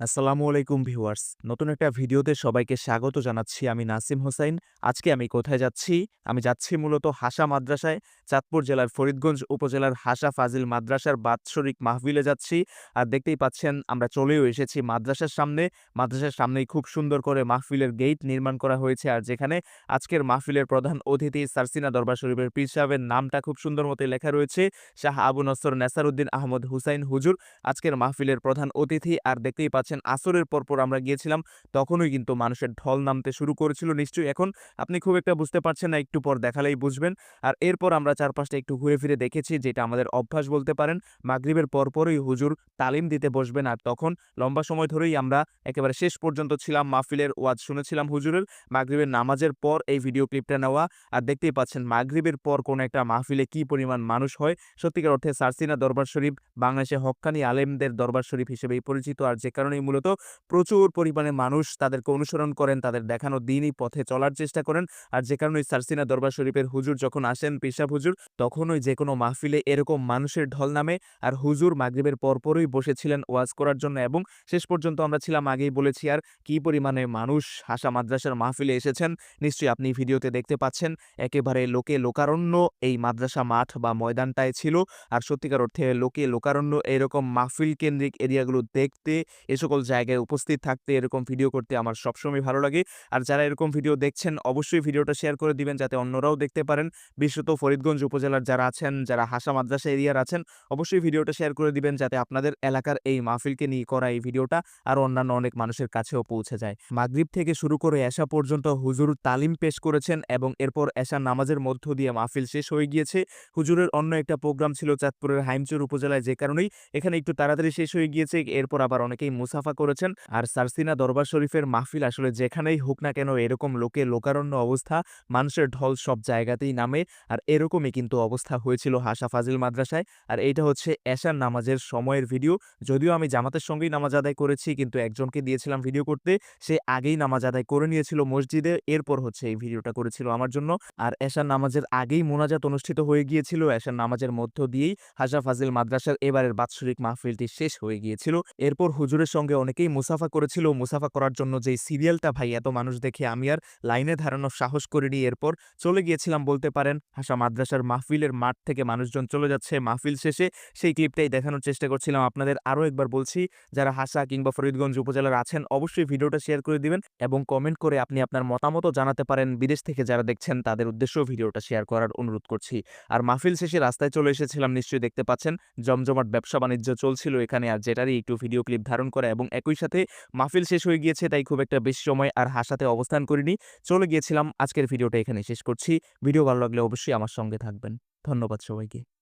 আসসালামু আলাইকুম ভিউয়ার্স। নতুন একটা ভিডিওতে সবাইকে স্বাগত জানাচ্ছি আমি নাসিম হোসাইন। আজকে আমি কোথায় যাচ্ছি? আমি যাচ্ছি মূলত হাসা মাদ্রাসায়, চাঁদপুর জেলার ফরিদগঞ্জ উপজেলার হাসা ফাজিল মাদ্রাসার বাৎসরিক মাহফিলে যাচ্ছি। আর দেখতেই পাচ্ছেন, আমরা চলেও এসেছি মাদ্রাসার সামনে। মাদ্রাসার সামনেই খুব সুন্দর করে মাহফিলের গেট নির্মাণ করা হয়েছে। আর যেখানে আজকের মাহফিলের প্রধান অতিথি সারসিনা দরবার শরীফের পীর সাহেবের নামটা খুব সুন্দর মতো লেখা রয়েছে। শাহ আবু নসর নেসারউদ্দিন আহমদ হুসাইন হুজুর, আজকের মাহফিলের প্রধান অতিথি। আর দেখতেই পাচ্ছেন আসরের পরপর আমরা গিয়েছিলাম, তখনই কিন্তু মানুষের ঢল নামতে শুরু করেছিল নিশ্চয়ই। এখন আপনি খুব একটা বুঝতে পারছেন না, একটু পর দেখালেই বুঝবেন। আর এরপর আমরা চারপাশটা একটু ঘুরে ফিরে দেখেছি, যেটা আমাদের অভ্যাস বলতে পারেন, মাগরিবের পরপরই হুজুর তালিম দিতে বসবেন। আর তখন লম্বা সময় ধরেই আমরা একেবারে শেষ পর্যন্ত ছিলাম, মাহফিলের ওয়াজ শুনেছিলাম হুজুরের। মাগরিবের নামাজের পর এই ভিডিও ক্লিপটা নেওয়া। আর দেখতেই পাচ্ছেন মাগরিবের পর কোন একটা মাহফিলে কি পরিমাণ মানুষ হয়। সত্যিকার অর্থে সারসিনা দরবার শরীফ বাংলাদেশে হক্কানি আলেমদের দরবার শরীফ হিসেবেই পরিচিত। আর যে কারণেই মূলত প্রচুর পরিমাণে মানুষ তাদেরকে অনুসরণ করেন, তাদের দেখানো দিনই পথে চলার চেষ্টা করেন। আর যে কারণে সারসিনা দরবার শরীফের হুজুর যখন আসেন, পেশাব হুজুর তখনই যে কোনো মাহফিলে এরকম মানুষের ঢল নামে আর হুজুর মাগরিবের পরপরই বসেছিলেন ওয়াজ করার জন্য এবং শেষ পর্যন্ত আমরা ছিলাম আগেই বলেছি, আর কি পরিমাণে মানুষ হাসা মাদ্রাসার মাহফিলে এসেছেন? নিশ্চয়ই আপনি ভিডিওতে দেখতে পাচ্ছেন, একেবারে লোকে লোকারণ্য এই মাদ্রাসা মাঠ বা ময়দানটায় ছিল। আর সত্যিকার অর্থে লোকে লোকারণ্য এরকম মাহফিল কেন্দ্রিক এরিয়াগুলো দেখতে এ সকল জায়গায় উপস্থিত থাকতে, এরকম ভিডিও করতে আমার সবসময় ভালো লাগে। আর যারা এরকম ভিডিও দেখছেন, অবশ্যই ভিডিওটা শেয়ার করে দিবেন যাতে অন্যরাও দেখতে পারেন। বিশেষত ফরিদগঞ্জ উপজেলার যারা আছেন, যারা হাসা মাদ্রাসা এরিয়ার আছেন, অবশ্যই ভিডিওটা শেয়ার করে দিবেন যাতে আপনাদের এলাকার এই মাহফিলকে নিয়ে করা এই ভিডিওটা আর অন্যান্য অনেক মানুষের কাছেও পৌঁছে যায়। মাগরিব থেকে শুরু করে এসা পর্যন্ত হুজুর তালিম পেশ করেছেন এবং এরপর এশা নামাজের মধ্য দিয়ে মাহফিল শেষ হয়ে গিয়েছে। হুজুরের অন্য একটা প্রোগ্রাম ছিল চাঁদপুরের হাইমচুর উপজেলায় যে কারণেই এখানে একটু তাড়াতাড়ি শেষ হয়ে গিয়েছে। এরপর আবার অনেকেই মুসাফা করেছেন। আর সারসিনা দরবার শরীফের মাহফিল আসলে যেখানেই হোক না কেন এরকম লোকে লোকারণ্য অবস্থা, মানুষের ঢল সব জায়গাতেই নামে। আর এরকমই কিন্তু অবস্থা হয়েছিল হাসা ফাজিল মাদ্রাসায়। আর এইটা হচ্ছে এশার নামাজের সময়ের ভিডিও। যদিও আমি জামাতের সঙ্গেই নামাজ আদায় করেছি, কিন্তু একজনকে দিয়েছিলাম ভিডিও করতে। সে আগেই নামাজ আদায় করে নিয়েছিল মসজিদে, এরপর হচ্ছে এই ভিডিওটা করেছিল আমার জন্য। আর এশার নামাজের আগেই মোনাজাত অনুষ্ঠিত হয়ে গিয়েছিল। এশার নামাজের মধ্য দিয়েই হাসা ফাজিল মাদ্রাসার এবারের বাৎসরিক মাহফিলটি শেষ হয়ে গিয়েছিল। এরপর হুজুরের সঙ্গে অনেকেই মুসাফা করেছিল। মুসাফা করার জন্য যেই সিরিয়ালটা ভাই, এত মানুষ দেখে আমি আর লাইনে ধারানোর সাহস করিনি। এরপর চলে গিয়েছিলাম বলতে পারেন হাসা মাদ্রাসার মাহফিলের মাঠ থেকে মানুষজন চলে যাচ্ছে। মাহফিল শেষে সেই ক্লিপটাই দেখানোর চেষ্টা করছিলাম। আপনাদের আরও একবার বলছি, যারা হাসা কিংবা ফরিদগঞ্জ উপজেলার আছেন, অবশ্যই ভিডিওটা শেয়ার করে দিবেন এবং কমেন্ট করে আপনি আপনার মতামতও জানাতে পারেন বিদেশ থেকে যারা দেখছেন, তাদের উদ্দেশ্যেও ভিডিওটা শেয়ার করার অনুরোধ করছি। আর মাহফিল শেষে রাস্তায় চলে এসেছিলাম, নিশ্চয়ই দেখতে পাচ্ছেন, জমজমাট ব্যবসা বাণিজ্য চলছিল এখানে আর যেটারই একটু ভিডিও ক্লিপ ধারণ করা এবং একই সাথে মাহফিল শেষ হয়ে গিয়েছে, তাই খুব একটা বেশি সময় আর হাসাতে অবস্থান করিনি। চলে গিয়েছিলাম, আজকের ভিডিওটা এখানে শেষ করছি। ভিডিও ভালো লাগলে অবশ্যই আমার সঙ্গে থাকবেন। ধন্যবাদ সবাইকে।